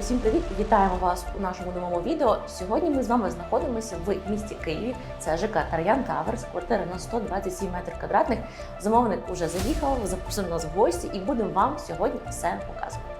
Усім привіт! Вітаємо вас у нашому новому відео. Сьогодні ми з вами знаходимося в місті Києві. Це ЖК Тар'ян Таверс, квартира на 127 метрів квадратних. Замовник уже заїхав, запросив нас в гості і будемо вам сьогодні все показувати.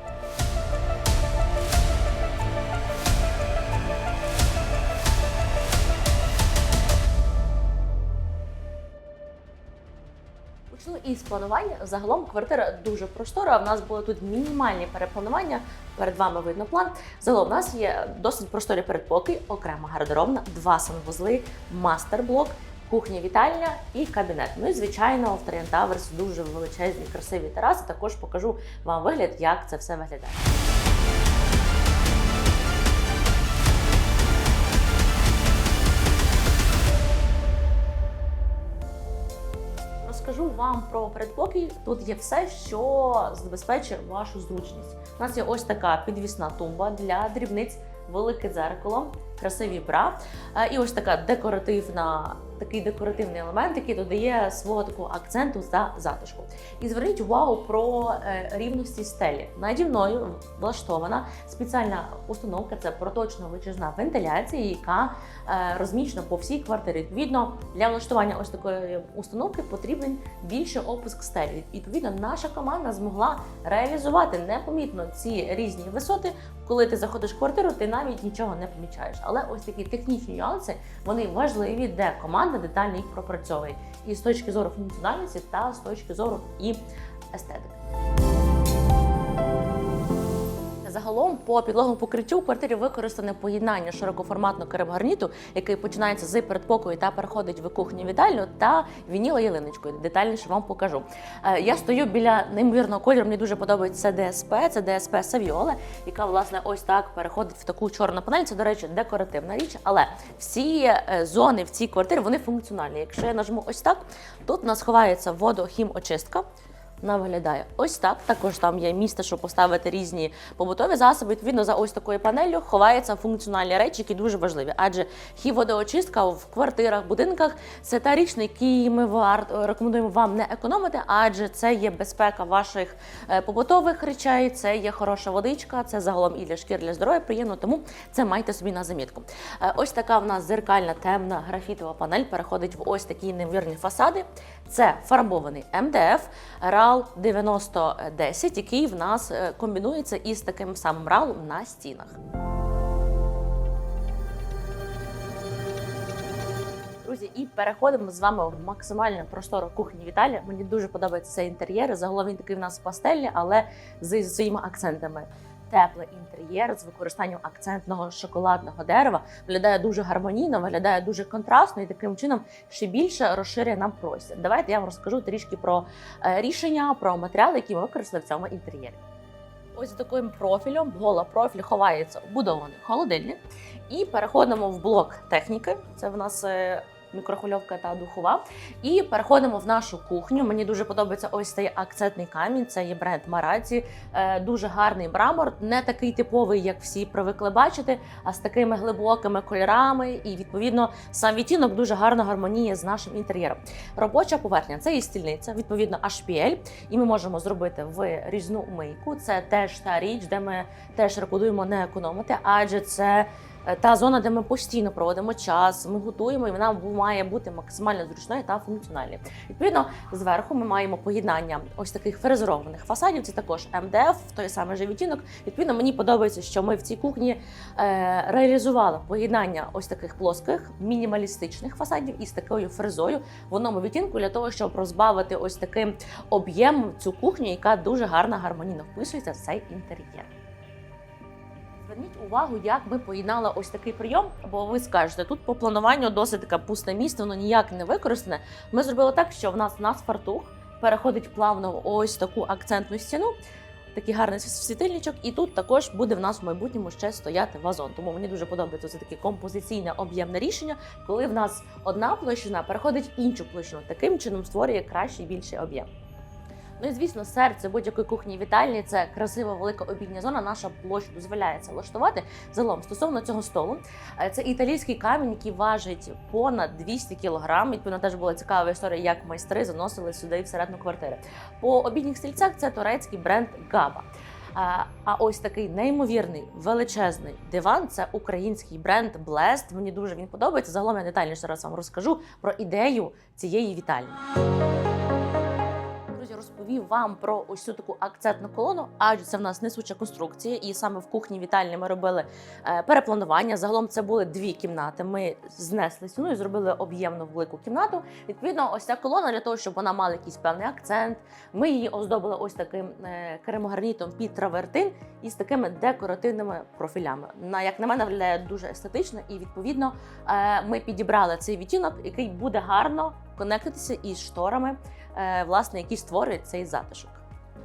Із планування. Загалом квартира дуже простора. В нас були тут мінімальні перепланування. Перед вами видно план. Загалом у нас є досить просторі передпокій, окрема гардеробна, два санвузли, мастер-блок, кухня, вітальня і кабінет. Ну і звичайно, в Таверс дуже величезні, красиві тераси. Також покажу вам вигляд, як це все виглядає. Розкажу вам про передпокій. Тут є все, що забезпечує вашу зручність. У нас є ось така підвісна тумба для дрібниць, велике дзеркало, красиві бра. Е, І ось така декоративна, такий декоративний елемент, який додає свого такого акценту та затишку. І зверніть увагу про е, рівності стелі. Наді мною влаштована спеціальна установка, це проточно витяжна вентиляція, яка е, розміщена по всій квартирі. Відповідно, для влаштування ось такої установки потрібен більше опуск стелі. Відповідно, наша команда змогла реалізувати непомітно ці різні висоти. Коли ти заходиш в квартиру, ти навіть нічого не помічаєш. Але ось такі технічні нюанси вони важливі, де команда детально їх пропрацьовує і з точки зору функціональності та з точки зору і естетики. Загалом по підлоговому покриттю у квартирі використане поєднання широкоформатного керамгарніту, який починається з передпокою та переходить в кухню вітальню та вініла ялиночкою. Детальніше вам покажу. Е, Я стою біля неймовірного кольору. Мені дуже подобається ДСП. Це ДСП Савіола, яка власне ось так переходить в таку чорну панель. Це, до речі, декоративна річ, але всі е, зони в цій квартирі вони функціональні. Якщо я нажму ось так, тут у нас ховається водохімочистка. Вона виглядає ось так. Також там є місце, щоб поставити різні побутові засоби. Відповідно, за ось такою панелью ховаються функціональні речі, які дуже важливі. Адже хімводоочистка в квартирах, будинках це та річ, на якій ми варто рекомендуємо вам не економити, адже це є безпека ваших е, побутових речей, це є хороша водичка, це загалом і для шкір, для здоров'я приємно. Тому це майте собі на замітку. Е, Ось така в нас зеркальна темна графітова панель переходить в ось такі неймовірні фасади. Це фарбований МДФ RAL 9010, який в нас е, комбінується із таким самим RAL на стінах. Друзі, і переходимо з вами в максимально простору кухні Віталія. Мені дуже подобається цей інтер'єр. Загалом він такий в нас пастельний, але з своїми акцентами. Теплий інтер'єр з використанням акцентного шоколадного дерева виглядає дуже гармонійно, виглядає дуже контрастно і таким чином ще більше розширює нам простір. Давайте я вам розкажу трішки про е, рішення, про матеріали, які ми використали в цьому інтер'єрі. Ось таким профілем, гола профіль ховається вбудований холодильник. І переходимо в блок техніки. Це в нас е, мікрохвильовка та духова. І переходимо в нашу кухню. Мені дуже подобається ось цей акцентний камінь. Це є бренд Мараці. Е, Дуже гарний мрамор, не такий типовий, як всі привикли бачити, а з такими глибокими кольорами. І відповідно сам відтінок дуже гарно гармоніє з нашим інтер'єром. Робоча поверхня це є стільниця, відповідно HPL, і ми можемо зробити в різну мийку. Це теж та річ, де ми теж рекомендуємо не економити, адже це. Е, Та зона, де ми постійно проводимо час, ми готуємо, і вона має бути максимально зручною та функціональною. Відповідно, зверху ми маємо поєднання ось таких фрезерованих фасадів. Це також МДФ, той самий же відтінок. Відповідно, мені подобається, що ми в цій кухні е, реалізували поєднання ось таких плоских мінімалістичних фасадів із такою фрезою в одному відтінку для того, щоб розбавити ось таким об'ємом цю кухню, яка дуже гарно гармонійно вписується в цей інтер'єр. Зверніть увагу, як ми поєднали ось такий прийом, бо ви скажете, тут по плануванню досить таке пусте місце, воно ніяк не використане. Ми зробили так, що в нас у нас фартух переходить плавно в ось таку акцентну стіну, такий гарний світильничок, і тут також буде в нас в майбутньому ще стояти вазон. Тому мені дуже подобається це таке композиційне об'ємне рішення, коли в нас одна площина переходить в іншу площину. Таким чином створює кращий більший об'єм. Ну і звісно, серце будь-якої кухні вітальні це красива велика обідня зона. Наша площа дозволяє це влаштувати. Загалом стосовно цього столу, е, це італійський камінь, який важить понад 200 кг. Відповідно, теж була цікава історія, як майстри заносили сюди всередину квартири. По обідніх стільцях це турецький бренд Габа. А, а ось такий неймовірний величезний диван це український бренд Blest. Мені дуже він подобається. Загалом я детальніше зараз вам розкажу про ідею цієї вітальні. Розповів вам про ось цю таку акцентну колону, адже це в нас несуча конструкція, і саме в кухні вітальні ми робили е, перепланування. Загалом це були дві кімнати. Ми знесли стіну і зробили об'ємну велику кімнату. Відповідно, ось ця колона для того, щоб вона мала якийсь певний акцент. Ми її оздобили ось таким е, керамогранітом під травертин із такими декоративними профілями. На як на мене виглядає дуже естетично, і відповідно е, ми підібрали цей відтінок, який буде гарно конектитися із шторами, власне, які створюють цей затишок.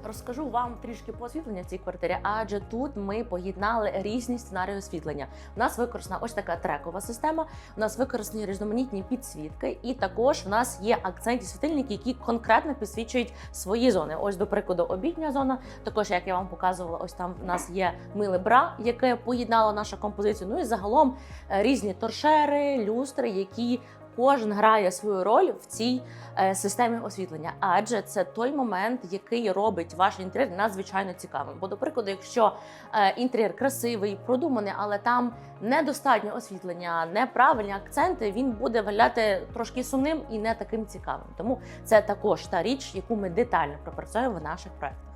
Розкажу вам трішки по освітленню в цій квартирі, адже тут ми поєднали різні сценарії освітлення. У нас використана ось така трекова система. У нас використані різноманітні підсвітки, і також в нас є акцентні світильники, які конкретно підсвічують свої зони. Ось, до прикладу, обідня зона. Також, як я вам показувала, ось там в нас є миле бра, яке поєднало нашу композицію. Ну і загалом е, різні торшери, люстри, які кожен грає свою роль в цій е, системі освітлення, адже це той момент, який робить ваш інтер'єр надзвичайно цікавим. Бо, до прикладу, якщо е, інтер'єр красивий, продуманий, але там недостатньо освітлення, неправильні акценти, він буде виглядати трошки сумним і не таким цікавим. Тому це також та річ, яку ми детально пропрацюємо в наших проектах.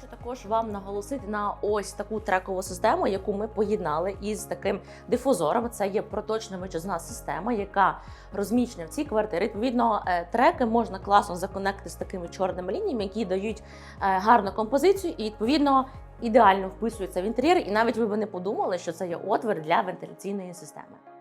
Хочу також вам наголосити на ось таку трекову систему, яку ми поєднали із таким дифузором. Це є проточна вичизна система, яка розміщена в цій квартирі. Відповідно, е, треки можна класно законектити з такими чорними лініями, які дають е, гарну композицію, і відповідно ідеально вписуються в інтер'єр. І навіть ви б не подумали, що це є отвір для вентиляційної системи.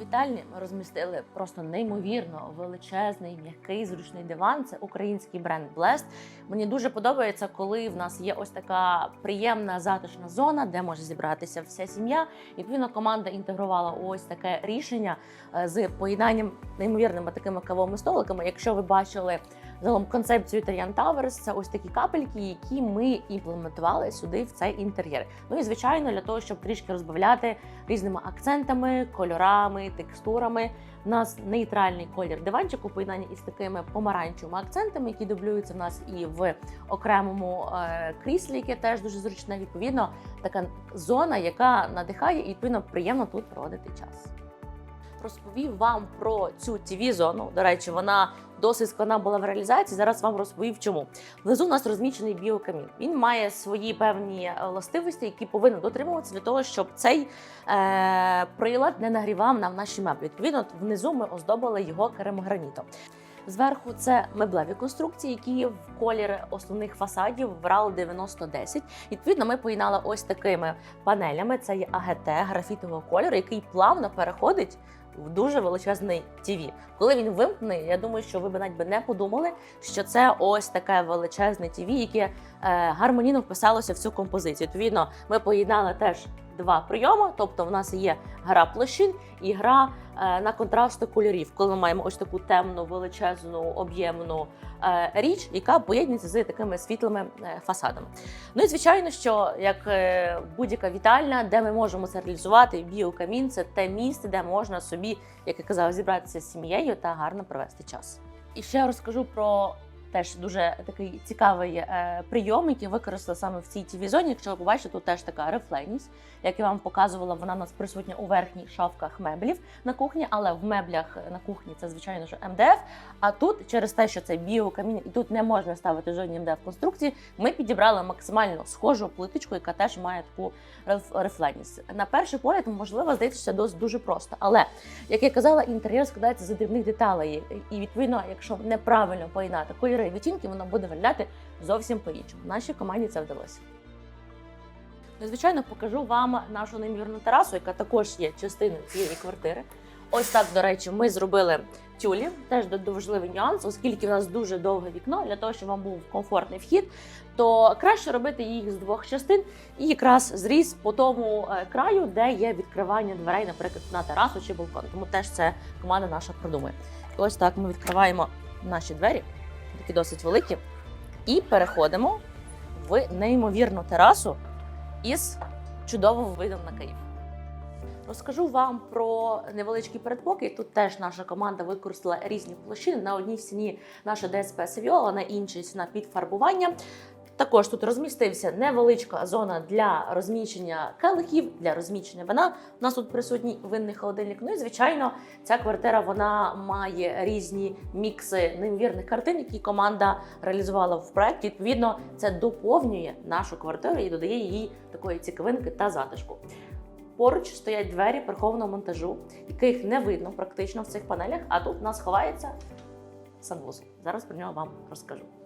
Вітальні ми розмістили просто неймовірно величезний, м'який, зручний диван. Це український бренд Blest. Мені дуже подобається, коли в нас є ось така приємна затишна зона, де може зібратися вся сім'я. Відповідно команда інтегрувала ось таке рішення е, з поєднанням неймовірними такими кавовими столиками. Якщо ви бачили загалом концепцію Italian Towers, це ось такі капельки, які ми імплементували сюди в цей інтер'єр. Ну і звичайно, для того, щоб трішки розбавляти різними акцентами, кольорами, текстурами. У нас нейтральний колір диванчику, поєднання із такими помаранчевими акцентами, які дублюються в нас і в окремому е, кріслі, яке теж дуже зручне. Відповідно, така зона, яка надихає і відповідно приємно тут проводити час. Розповів вам про цю tv зону До речі, вона досить складна була в реалізації. Зараз вам розповів, чому внизу у нас розміщений біокамін. Він має свої певні е, властивості, які повинні дотримуватися для того, щоб цей е, прилад не нагрівав нам наші меблі. Відповідно, внизу ми оздобили його керамогранітом. Зверху це меблеві конструкції, які в колір основних фасадів RAL 9010. Відповідно, ми поєднали ось такими панелями. Це є АГТ графітового кольору, який плавно переходить в дуже величезний ТВ. Коли він вимкнений, я думаю, що ви б навіть би не подумали, що це ось таке величезне ТВ, яке е, гармонійно вписалося в цю композицію. Відповідно, ми поєднали теж два прийоми, тобто в нас є гра площин і гра е, на контрасти кольорів, коли ми маємо ось таку темну, величезну, об'ємну е, річ, яка поєднується з такими світлими е, фасадами. Ну і звичайно, що як будь-яка вітальня, де ми можемо це реалізувати, біокамін це те місце, де можна собі, як я казала, зібратися з сім'єю та гарно провести час. І ще розкажу про теж дуже такий цікавий е, прийом, який використали саме в цій tv зоні. Якщо ви побачите, тут теж така рефлейність, як я вам показувала, вона у нас присутня у верхніх шафках меблів на кухні, але в меблях на кухні це звичайно ж МДФ. А тут, через те, що це біокамін, і тут не можна ставити жодні МДФ конструкції, ми підібрали максимально схожу плиточку, яка теж має таку реф- рефлейність. На перший погляд, можливо, здається, досить дуже просто. Але як я казала, інтер'єр складається з дрібних деталей, і відповідно, якщо неправильно поєднати і відтінки, воно буде виглядати зовсім по-іншому. Нашій команді це вдалося. Ну, звичайно, покажу вам нашу неймовірну терасу, яка також є частиною цієї квартири. Ось так, до речі, ми зробили тюлі. Теж важливий нюанс, оскільки в нас дуже довге вікно, для того, щоб вам був комфортний вхід, то краще робити їх з двох частин і якраз зріз по тому е, краю, де є відкривання дверей, наприклад, на терасу чи балкон. Тому теж це команда наша продумує. І ось так ми відкриваємо наші двері, такі досить великі, і переходимо в неймовірну терасу із чудовим видом на Київ. Розкажу вам про невеличкий передпокій. Тут теж наша команда використала різні площини. На одній стіні наша ДСП Севіола, на іншій стіна під фарбування. Також тут розмістився невеличка зона для розміщення келихів, для розміщення вина. У нас тут присутній винний холодильник. Ну і звичайно, ця квартира вона має різні мікси неймовірних картин, які команда реалізувала в проєкті. Відповідно, це доповнює нашу квартиру і додає їй такої цікавинки та затишку. Поруч стоять двері прихованого монтажу, яких не видно практично в цих панелях. А тут у нас ховається санвузол. Зараз про нього вам розкажу.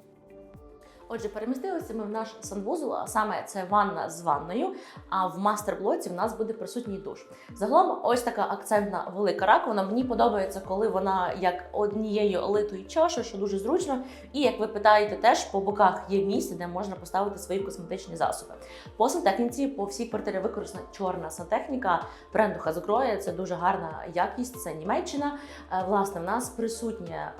Отже, перемістилися ми в наш санвузол, а саме це ванна з ванною. А в мастер-блоці в нас буде присутній душ. Загалом, ось така акцентна велика раковина. Мені подобається, коли вона як однією литою чашею, що дуже зручно. І як ви питаєте, теж по боках є місце, де можна поставити свої косметичні засоби. По сантехніці по всій квартирі використана чорна сантехніка бренду Хазокроя. Це дуже гарна якість. Це Німеччина. Е, Власне, в нас присутня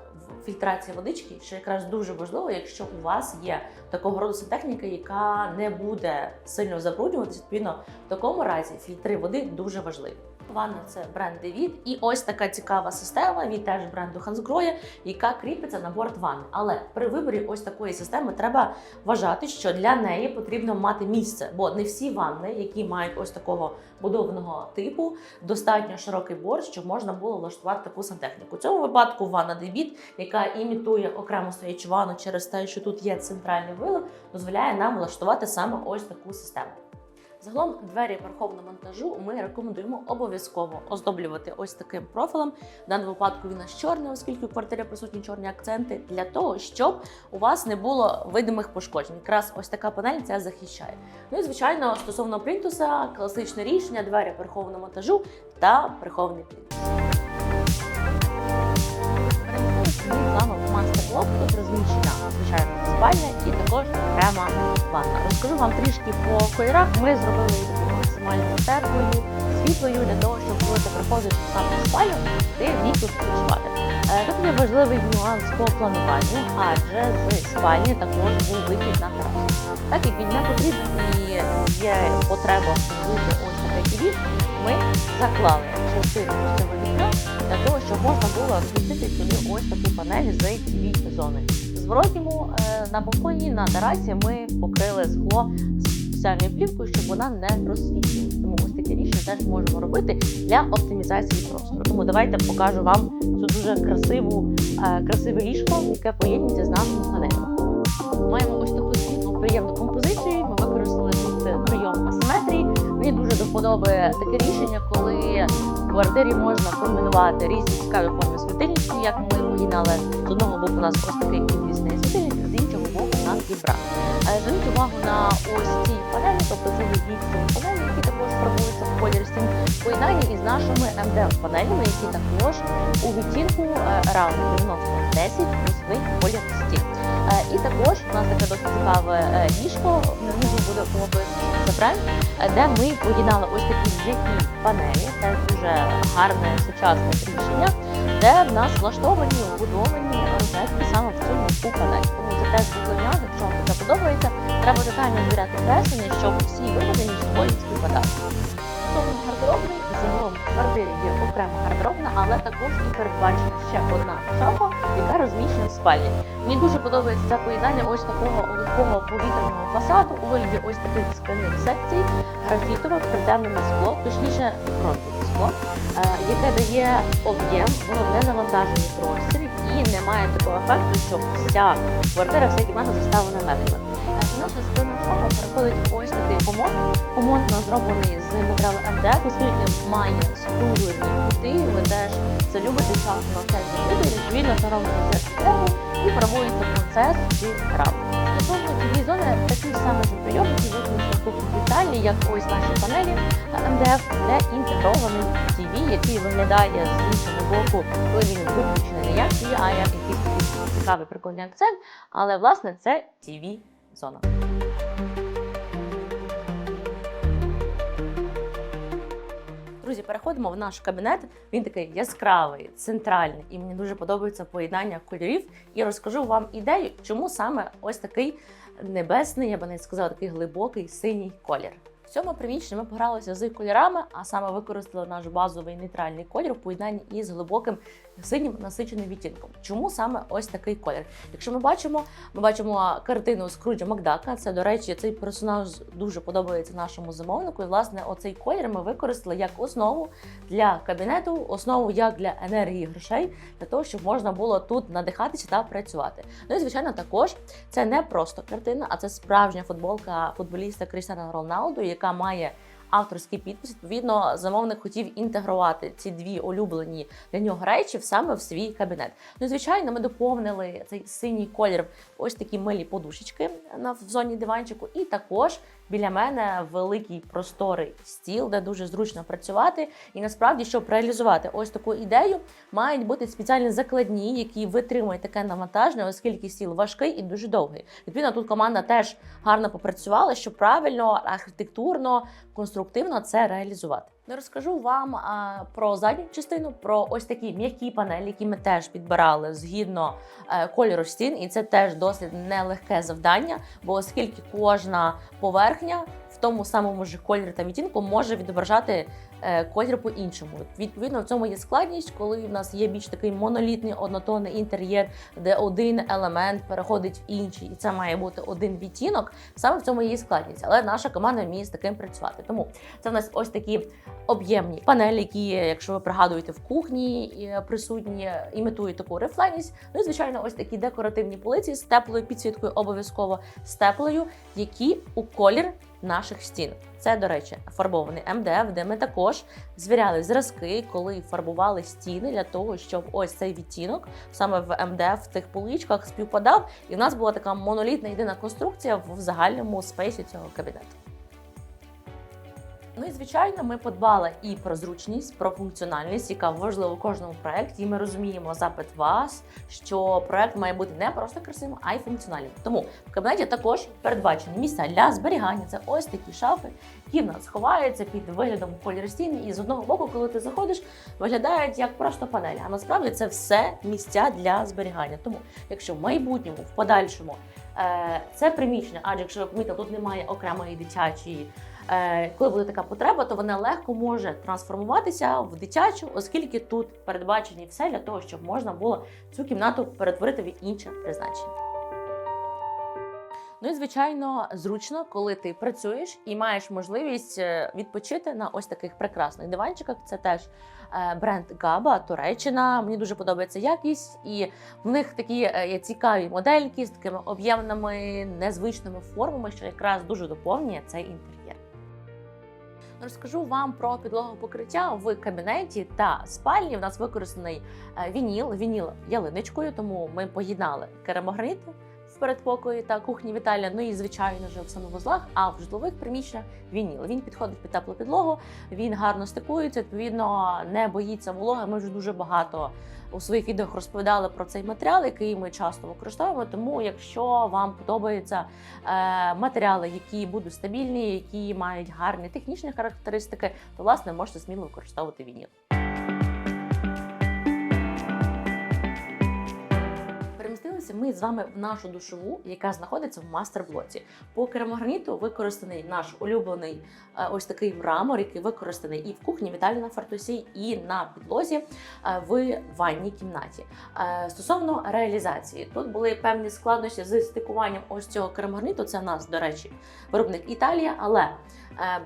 фільтрація водички, що якраз дуже важливо, якщо у вас є такого роду сантехніка, яка не буде сильно забруднюватися. Відповідно, в такому разі фільтри води дуже важливі. Ванна це бренд Девід, і ось така цікава система від теж бренду Hansgrohe, яка кріпиться на борт ванни. Але при виборі ось такої системи треба вважати, що для неї потрібно мати місце, бо не всі ванни, які мають ось такого будованого типу, достатньо широкий борт, щоб можна було влаштувати таку сантехніку. У цьому випадку ванна Девід, яка імітує окремо стоячу ванну через те, що тут є центральний вилив, дозволяє нам влаштувати саме ось таку систему. Загалом двері верховного монтажу ми рекомендуємо обов'язково оздоблювати ось таким профілем. В даному випадку він нас чорний, оскільки в квартирі присутні чорні акценти, для того, щоб у вас не було видимих пошкоджень. Якраз ось така панель це захищає. Ну і звичайно, стосовно плінтуса, класичне рішення, двері верховного монтажу та прихований плінтус. З вами в мастер-блок. Тут розміщена звичайно спальня і також окрема ванна. Розкажу вам трішки по кольорах. Ми зробили її максимально теплою, світлою для того, щоб коли ти приходиш саме в спальню, ти міг тут відпочивати. Е, Тут є важливий нюанс по плануванню, адже з спальні також був вихід на терасу. Так як він не потрібен і є потреба встановити ось такий вік, ми заклали частину цього вікна для того, щоб можна було розмістити сюди ось таку панель з tv зони. В е, на балконі на терасі ми покрили скло спеціальною плівкою, щоб вона не розсвітлювалася. Тому ось таке рішення теж можемо робити для оптимізації простору. Тому давайте покажу вам цю дуже красиву, е, красиве ліжко, яке поєднується з нашими панелями. Маємо ось таку світлу приємну вподоби таке рішення, коли в квартирі можна комбінувати різні цікаві форми світильників, як ми поєднали. З одного боку у нас ось такий підвісний світильник, з іншого боку у нас є бра. Е, Зверніть увагу на ось ці панелі, тобто це вісім панелі, які також пробуються в колір стін, поєднані із нашими МДФ панелями, які також у відтінку раунд 9010 плюсовий колір стін. Е, І також у нас таке досить цікаве е, ліжко. Буде опис за е, де ми поєднали ось такі м'які панелі. Це дуже гарне сучасне рішення, де в нас влаштовані вбудовані розетки саме в цю м'яку панель. Тому це теж віконня, якщо вам таке подобається, треба детально збирати креслення, щоб всі між собою співпадали. Стосовно гардеробний, загалом в квартирі є окрема гардеробна, але також і передбачена ще одна яка спальні. Мені дуже подобається це поєднання ось такого легкого повітряного фасаду у вигляді ось таких скляних секцій, графітове притемнене скло, точніше фронтове скло, е, яке дає об'єм, воно не навантажує простір і не має такого ефекту, що вся квартира, вся кімната заставлена меблями. Е, Наша спина шафа переходить ось такий комод. Комод зроблений з матеріалу МДФ, оскільки має скруглені кути, ви теж це любите часто на це зробити, відповідно це систему і проводиться процес чи рам. Стосовно цієї зони такий самий же прийом, який використав в Італії, як ось наші панелі МДФ, де інтегрований TV, який виглядає з іншого боку, коли він виключений не як TV, а як якийсь цікавий прикольний акцент, але власне це TV Друзі, переходимо в наш кабінет. Він такий яскравий, центральний, і мені дуже подобається поєднання кольорів. І розкажу вам ідею, чому саме ось такий небесний, я би не сказала, такий глибокий синій колір. В цьому приміщенні ми погралися з кольорами, а саме використали наш базовий нейтральний колір в поєднанні із глибоким синім насиченим відтінком. Чому саме ось такий колір? Якщо ми бачимо, ми бачимо картину Скруджа Макдака. Це, до речі, цей персонаж дуже подобається нашому замовнику. І власне оцей колір ми використали як основу для кабінету, основу як для енергії грошей, для того, щоб можна було тут надихатися та працювати. Ну і звичайно, також це не просто картина, а це справжня футболка футболіста Крістіана Роналду, яка має авторський підпис. Відповідно, замовник хотів інтегрувати ці дві улюблені для нього речі саме в свій кабінет. Ну звичайно, ми доповнили цей синій колір ось такі милі подушечки на в зоні диванчику, і також. Біля мене великий просторий стіл, де дуже зручно працювати. І насправді, щоб реалізувати ось таку ідею, мають бути спеціальні закладні, які витримують таке навантаження, оскільки стіл важкий і дуже довгий. Відповідно, тут команда теж гарно попрацювала, щоб правильно, архітектурно, конструктивно це реалізувати. Не розкажу вам а, про задню частину, про ось такі м'які панелі, які ми теж підбирали згідно а, кольору стін, і це теж досить нелегке завдання, бо оскільки кожна поверхня в тому самому ж кольорі та відтінку може відображати е, колір по-іншому. Відповідно, в цьому є складність, коли в нас є більш такий монолітний однотонний інтер'єр, де один елемент переходить в інший, і це має бути один відтінок. Саме в цьому є складність, але наша команда вміє з таким працювати. Тому це в нас ось такі об'ємні панелі, які, якщо ви пригадуєте, в кухні е, присутні, імітують таку рефлейність. Ну і звичайно, ось такі декоративні полиці з теплою підсвіткою, обов'язково з теплою, які у колір наших стін. Це, до речі, фарбований МДФ, де ми також звіряли зразки, коли фарбували стіни для того, щоб ось цей відтінок саме в МДФ в тих поличках співпадав, і в нас була така монолітна єдина конструкція в загальному спейсі цього кабінету. Ну і звичайно, ми подбали і про зручність, про функціональність, яка важлива у кожному проєкті. Ми розуміємо запит вас, що проєкт має бути не просто красивим, а й функціональним. Тому в кабінеті також передбачені місця для зберігання. Це ось такі шафи, які в нас ховаються під виглядом кольору. І з одного боку, коли ти заходиш, виглядають як просто панелі. А насправді це все місця для зберігання. Тому, якщо в майбутньому, в подальшому, е, це приміщення, адже якщо ви помітили, тут немає окремої дитячої. Е, коли буде така потреба, то вона легко може трансформуватися в дитячу, оскільки тут передбачені все для того, щоб можна було цю кімнату перетворити в інше призначення. Ну і звичайно, зручно, коли ти працюєш і маєш можливість е, відпочити на ось таких прекрасних диванчиках. Це теж е, бренд Габа, Туреччина. Мені дуже подобається якість, і в них такі цікаві модельки з такими об'ємними незвичними формами, що якраз дуже доповнює цей інтер'єр. Розкажу вам про підлогу покриття в кабінеті та спальні. У нас використаний е, вініл, вініл ялиничкою, тому ми поєднали керамограніти в передпокої та кухні Віталія. Ну і звичайно вже в санвузлах, а в житлових приміщеннях вініл. Він підходить під теплу підлогу, він гарно стикується. Відповідно, не боїться вологи. Ми вже дуже багато у своїх відео розповідали про цей матеріал, який ми часто використовуємо. Тому, якщо вам подобаються е, матеріали, які будуть стабільні, які мають гарні технічні характеристики, то власне можете сміло використовувати вініл. Ми з вами в нашу душову, яка знаходиться в мастер-блоці. По керамограніту використаний наш улюблений е, ось такий мрамор, який використаний і в кухні Віталій на фартусі, і на підлозі е, в ванній кімнаті. Е, Стосовно реалізації, тут були певні складнощі з стикуванням ось цього керамограніту. Це в нас, до речі, виробник Італія, але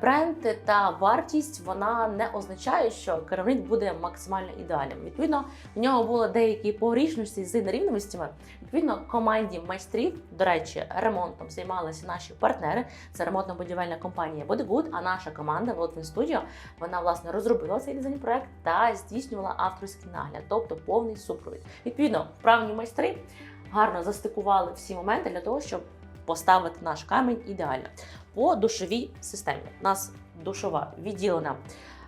бренд та вартість вона не означає, що керамограніт буде максимально ідеальним. Відповідно, в нього були деякі порічності з нерівностями. Відповідно, команді майстрів, до речі, ремонтом займалися наші партнери. Це ремонтно-будівельна компанія Bodygood, а наша команда Волотвин Studio, вона власне розробила цей дизайн проект та здійснювала авторський нагляд, тобто повний супровід. Відповідно, вправні майстри гарно застикували всі моменти для того, щоб поставити наш камінь ідеально. По душовій системі у нас душова відділена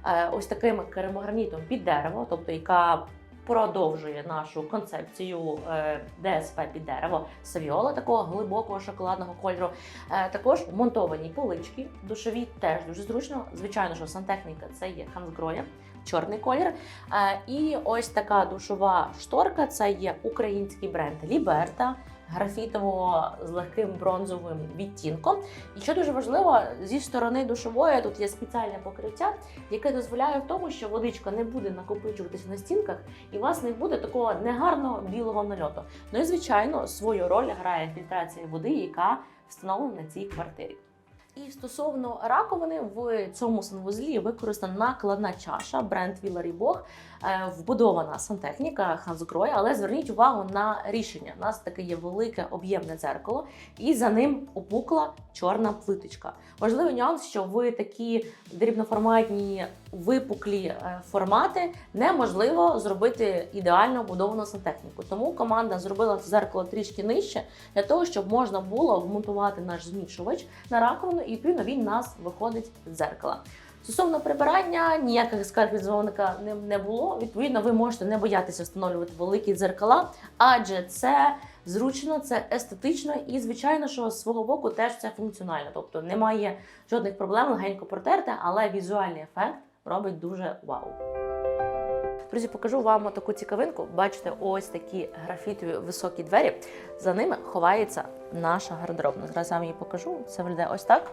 е, ось таким керамогранітом під дерево, тобто яка продовжує нашу концепцію е, ДСП під дерево савіола, такого глибокого шоколадного кольору. Е, Також монтовані полички душові теж дуже зручно. Звичайно, що сантехніка це є Хансгроя, чорний колір. Е, І ось така душова шторка це є український бренд Ліберта. Графітово з легким бронзовим відтінком. І що дуже важливо, зі сторони душової тут є спеціальне покриття, яке дозволяє в тому, що водичка не буде накопичуватися на стінках, і у вас не буде такого негарного білого нальоту. Ну і звичайно, свою роль грає фільтрація води, яка встановлена на цій квартирі. І стосовно раковини, в цьому санвузлі використана накладна чаша бренд Віларі Бог, е, вбудована сантехніка Ханзукрой, але зверніть увагу на рішення. У нас таке є велике об'ємне дзеркало, і за ним опукла чорна плиточка. Важливий нюанс, що в такі дрібноформатні випуклі е, формати неможливо зробити ідеально вбудовану сантехніку. Тому команда зробила це зеркало трішки нижче для того, щоб можна було вмонтувати наш змішувач на раковину, і відповідно він нас виходить з дзеркала. Стосовно прибирання, ніяких скарг від замовника не, було. Відповідно, ви можете не боятися встановлювати великі дзеркала, адже це зручно, це естетично і, звичайно, що з свого боку теж це функціонально. Тобто немає жодних проблем, легенько протерте, але візуальний ефект робить дуже вау. Друзі, покажу вам таку цікавинку. Бачите, ось такі графітові високі двері. За ними ховається наша гардеробна. Зараз я вам її покажу. Це виглядає ось так.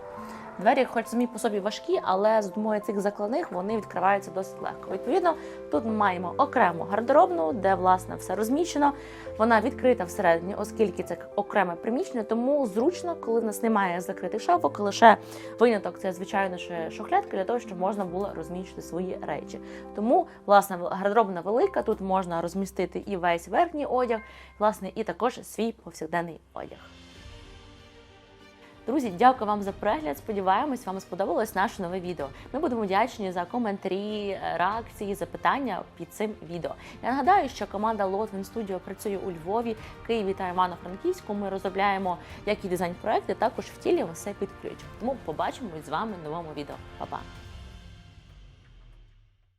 Двері, хоч самі по собі важкі, але з допомогою цих закладних вони відкриваються досить легко. Відповідно, тут ми маємо окрему гардеробну, де власне все розміщено. Вона відкрита всередині, оскільки це окреме приміщення, тому зручно, коли в нас немає закритих шафок, лише виняток це звичайно ще шухлядки для того, щоб можна було розміщити свої речі. Тому власне гардеробна велика. Тут можна розмістити і весь верхній одяг, власне, і також свій повсякденний одяг. Друзі, дякую вам за перегляд. Сподіваємось, вам сподобалось наше нове відео. Ми будемо вдячні за коментарі, реакції, запитання під цим відео. Я нагадаю, що команда Lotwin Studio працює у Львові, Києві та Івано-Франківську. Ми розробляємо як і дизайн проекти, також втілюємо все під ключ. Тому побачимо з вами в новому відео. Па-па!